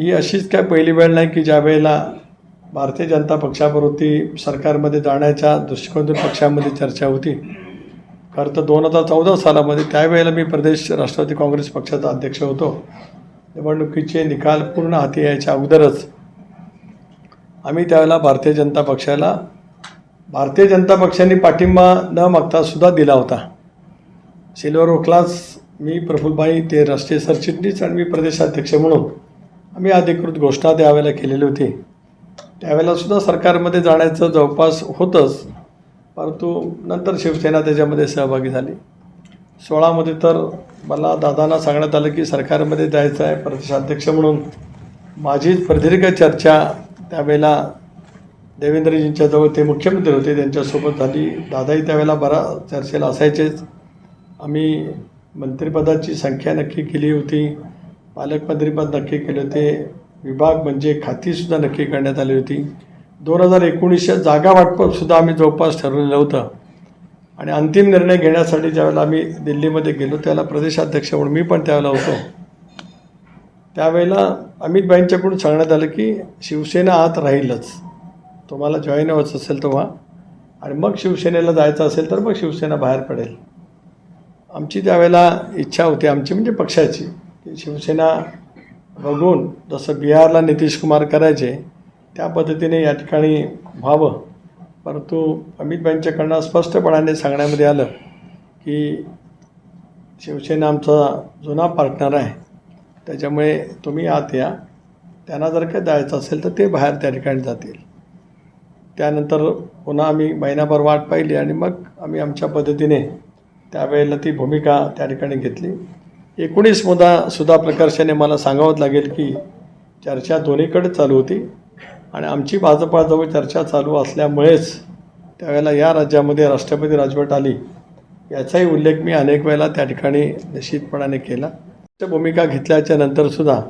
ही अशीच काय पहिली वेळ नाही की ज्या वेळेला भारतीय जनता पक्षाप्रवृत्ती सरकारमध्ये जाण्याच्या दृष्टिकोनातून पक्षामध्ये चर्चा होती. खरं तर दोन हजार चौदा सालामध्ये त्यावेळेला मी प्रदेश राष्ट्रवादी काँग्रेस पक्षाचा अध्यक्ष होतो. निवडणुकीचे निकाल पूर्ण हाती यायच्या अगोदरच आम्ही त्यावेळेला भारतीय जनता पक्षाला भारतीय जनता पक्षाने पाठिंबा न मागता सुद्धा दिला होता. सिल्वर क्लास मी प्रफुल्लभाई ते राष्ट्रीय सरचिटणीस आणि मी प्रदेशाध्यक्ष म्हणून आम्ही अधिकृत घोषणा त्यावेळेला केलेली होती. त्यावेळेलासुद्धा सरकारमध्ये जाण्याचं जवळपास होतंच परंतु नंतर शिवसेना त्याच्यामध्ये सहभागी झाली. सोळामध्ये तर मला दादांना सांगण्यात आलं की सरकारमध्ये जायचं आहे प्रदेशाध्यक्ष म्हणून. माझी प्रदीर्घ चर्चा त्यावेळेला देवेंद्रजींच्या जवळ ते मुख्यमंत्री होते त्यांच्यासोबत झाली. दादाही त्यावेळेला बरा चर्चेला असायचेच. आम्ही मंत्रिपदाची संख्या नक्की केली होती. पालकमंत्रीपद नक्की केले होते. विभाग म्हणजे खातीसुद्धा नक्की करण्यात आली होती. दोन हजार एकोणीसच्या जागा वाटपसुद्धा आम्ही जवळपास ठरवलेलं होतं. आणि अंतिम निर्णय घेण्यासाठी ज्यावेळेला आम्ही दिल्लीमध्ये गेलो त्याला प्रदेशाध्यक्ष म्हणून मी पण त्यावेळेला होतो. त्यावेळेला अमितभाईंच्याकडून सांगण्यात आलं की शिवसेना आत राहीलच. तुम्हाला जॉईन व्हायचं असेल तेव्हा. आणि मग शिवसेनेला जायचं असेल तर मग शिवसेना बाहेर पडेल. आमची त्यावेळेला इच्छा होती आमची म्हणजे पक्षाची. की शिवसेना बघून जसं बिहारला नितीश कुमार करायचे त्या पद्धतीने या ठिकाणी व्हावं. परंतु अमितभाईंच्याकडनं स्पष्टपणाने सांगण्यामध्ये आलं की शिवसेना आमचा जुना पार्टनर आहे. त्याच्यामुळे तुम्ही आत या. त्यांना जर काय जायचं असेल तर ते बाहेर त्या ठिकाणी जातील. त्यानंतर पुन्हा आम्ही महिनाभर वाट पाहिली आणि मग आम्ही आमच्या पद्धतीने त्यावेळेला ती भूमिका त्या ठिकाणी घेतली. एकोणीस मुदा सुद्धा प्रकर्षाने मला सांगावंच लागेल की चर्चा दोन्हीकडे चालू होती. आणि आमची भाजपाजवळ चर्चा चालू असल्यामुळेच त्यावेळेला या राज्यामध्ये राष्ट्रपती राजवट आली. याचाही उल्लेख मी अनेक वेळेला त्या ठिकाणी निश्चितपणाने केला. त्या भूमिका घेतल्याच्या नंतरसुद्धा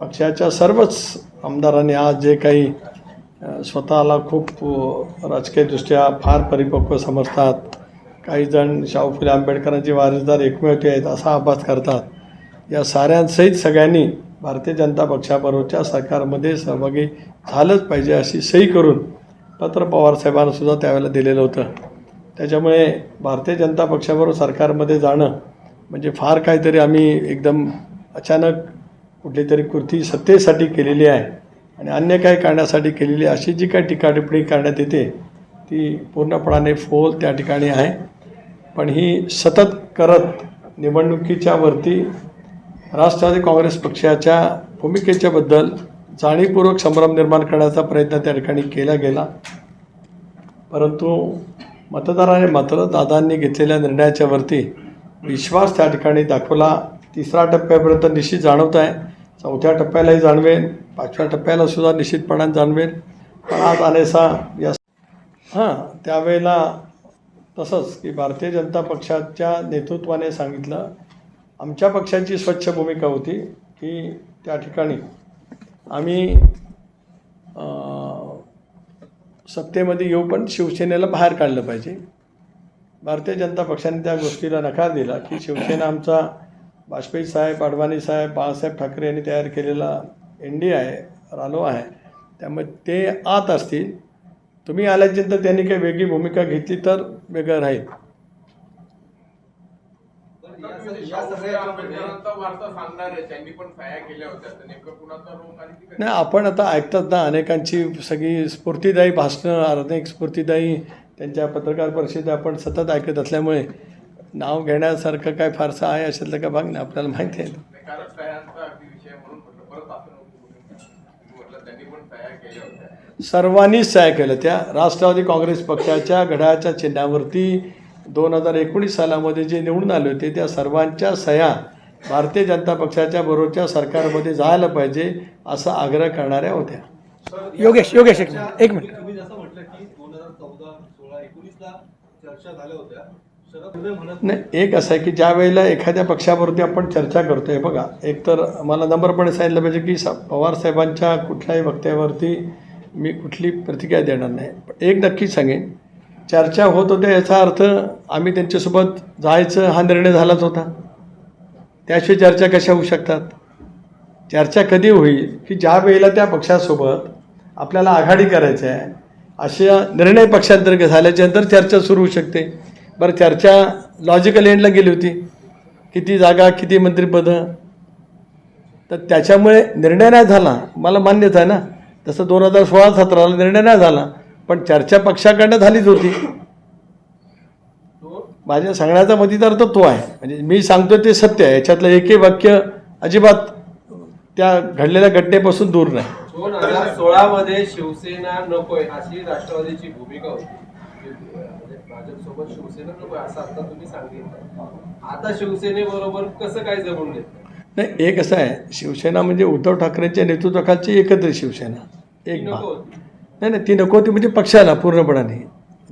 पक्षाच्या सर्वच आमदारांनी आज जे काही स्वतःला खूप राजकीयदृष्ट्या फार परिपक्व समजतात काही जण शाहू फुले आंबेडकरांचे वारसदार एकमेव ते आहेत असा अभ्यास करतात. या साऱ्यांसहित सगळ्यांनी भारतीय जनता पक्षाबरोबरच्या सरकारमध्ये सहभागी झालंच पाहिजे अशी सही करून पत्र पवारसाहेबांना सुद्धा त्यावेळेला दिलेलं होतं. त्याच्यामुळे भारतीय जनता पक्षाबरोबर सरकारमध्ये जाणं म्हणजे फार काहीतरी आम्ही एकदम अचानक कुठली तरी कृती सत्तेसाठी केलेली आहे आणि अन्य काही करण्यासाठी केलेली अशी जी काही टीका टिप्पणी करण्यात येते ती पूर्णपणाने फोल त्या ठिकाणी आहे. पण ही सतत करत निवडणुकीच्या वरती राष्ट्रवादी काँग्रेस पक्षाच्या भूमिकेच्याबद्दल जाणीवपूर्वक संभ्रम निर्माण करण्याचा प्रयत्न त्या ठिकाणी केला गेला. परंतु मतदाराने मात्र दादांनी घेतलेल्या निर्णयाच्या वरती विश्वास त्या ठिकाणी दाखवला. तिसरा टप्प्यापर्यंत निश्चित जाणवत आहे चौथ्या टप्प्यालाही जाणवेल. पाचव्या टप्प्याला सुद्धा निश्चितपणाने जाणवेल. पण आज आलेसा या हां त्यावेळेला तसंच की भारतीय जनता पक्षाच्या नेतृत्वाने सांगितलं आमच्या पक्षाची स्वच्छ भूमिका होती की त्या ठिकाणी आम्ही सत्तेमध्ये येऊ पण शिवसेनेला बाहेर काढलं पाहिजे. भारतीय जनता पक्षाने त्या गोष्टीला नकार दिला की शिवसेना आमचा वाजपेयी साहेब अडवाणी साहेब बाळासाहेब ठाकरे यांनी तयार केलेला एन डी आहे रालो आहे. त्यामुळे ते आत असतील. तुम्ही आल्याच्यानंतर त्यांनी काही वेगळी भूमिका घेतली तर वेगळं राहील. तर नाही आपण आता ऐकतात ना अनेकांची सगळी स्फूर्तिदायी भाषणं अनेक स्फूर्तिदायी त्यांच्या पत्रकार परिषदेत आपण सतत ऐकत असल्यामुळे नाव घेण्यासारखं काय फारसं आहे अशातलं का भाग नाही आपल्याला माहिती आहे. सर्वांनीच सह्या केल्या त्या राष्ट्रवादी काँग्रेस पक्षाच्या घड्याळाच्या चिन्हावरती दोन हजार एकोणीस सालामध्ये जे निवडून आले होते त्या सर्वांच्या सह्या भारतीय जनता पक्षाच्या बरोबरच्या सरकारमध्ये जायला पाहिजे असा आग्रह करणाऱ्या होत्या. योगेश योगेश एक मिनिट एक मिनिट. तुम्ही जसं म्हटलं की दोन हजार चौदा सोळा एकोणीसला चर्चा झाल्या होत्या. नाही एक असं आहे की ज्या वेळेला एखाद्या पक्षावरती आपण चर्चा करतोय बघा एक तर मला नंबरपणे सांगितलं पाहिजे की सा पवार साहेबांच्या कुठल्याही वक्त्यावरती मी कुठली प्रतिक्रिया देणार नाही. पण एक नक्की सांगेन चर्चा होत होत्या याचा अर्थ आम्ही त्यांच्यासोबत जायचं हा निर्णय झालाच होता. त्याशिवाय चर्चा कशा होऊ शकतात? चर्चा कधी होईल की ज्या वेळेला त्या पक्षासोबत आपल्याला आघाडी करायची आहे अशा निर्णय पक्षांतर्गत झाल्याच्यानंतर चर्चा सुरू होऊ शकते. बरं चर्चा लॉजिकल एंडला गेली होती. किती जागा किती मंत्रिपदं? तर त्याच्यामुळे निर्णय नाही झाला. मला मान्यच आहे ना. तसं दोन हजार सोळा सतराला निर्णय नाही झाला. पण चर्चा पक्षाकडनं झालीच होती. माझ्या सांगण्याचा मतितार्थ तो आहे. म्हणजे मी सांगतो ते सत्य आहे. याच्यातलं एकही वाक्य अजिबात त्या घडलेल्या घटनेपासून दूर नाही. दोन हजार सोळामध्ये शिवसेना नकोय अशी राष्ट्रवादीची भूमिका होती. भाजपसोबत शिवसेना नकोय असं आता तुम्ही सांगितलं. आता शिवसेनेबरोबर कसं काय जमून नाही एक असं आहे शिवसेना म्हणजे उद्धव ठाकरेंच्या नेतृत्वाखालची एकत्र शिवसेना. एक नको नाही नाही ती नको होती म्हणजे पक्षाला पूर्णपणाने.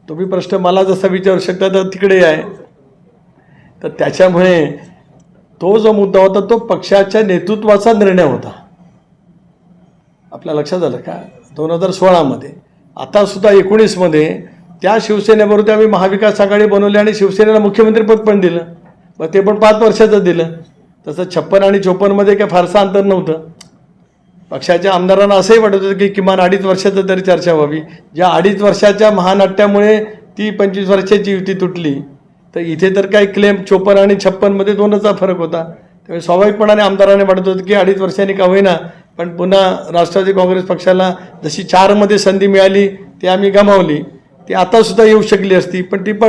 तुम्ही प्रश्न मला जसा विचारू शकता तर तिकडे आहे तर त्याच्यामुळे तो जो मुद्दा होता तो पक्षाच्या नेतृत्वाचा निर्णय होता. आपल्या लक्षात आलं का? दोन हजार सोळामध्ये. आता सुद्धा एकोणीसमध्ये त्या शिवसेनेबरोबर आम्ही महाविकास आघाडी बनवली आणि शिवसेनेला मुख्यमंत्रीपद पण दिलं. मग ते पण पाच वर्षाचं दिलं. तसं छप्पन आणि चोपन्नमध्ये काय फारसं अंतर नव्हतं. पक्षाच्या आमदारांना असंही वाटत होतं की किमान अडीच वर्षाचं तरी चर्चा व्हावी. ज्या अडीच वर्षाच्या महानाट्यामुळे ती पंचवीस वर्षाची युती तुटली तर इथे तर काही क्लेम चोपन्न आणि छप्पनमध्ये दोनचा फरक होता. त्यामुळे स्वाभाविकपणाने आमदारांनी वाटत होतं की अडीच वर्षांनी का होईना पण पुन्हा राष्ट्रवादी काँग्रेस पक्षाला जशी चारमध्ये संधी मिळाली ती आम्ही गमावली. ती आता सुद्धा येऊ शकली असती पण ती पण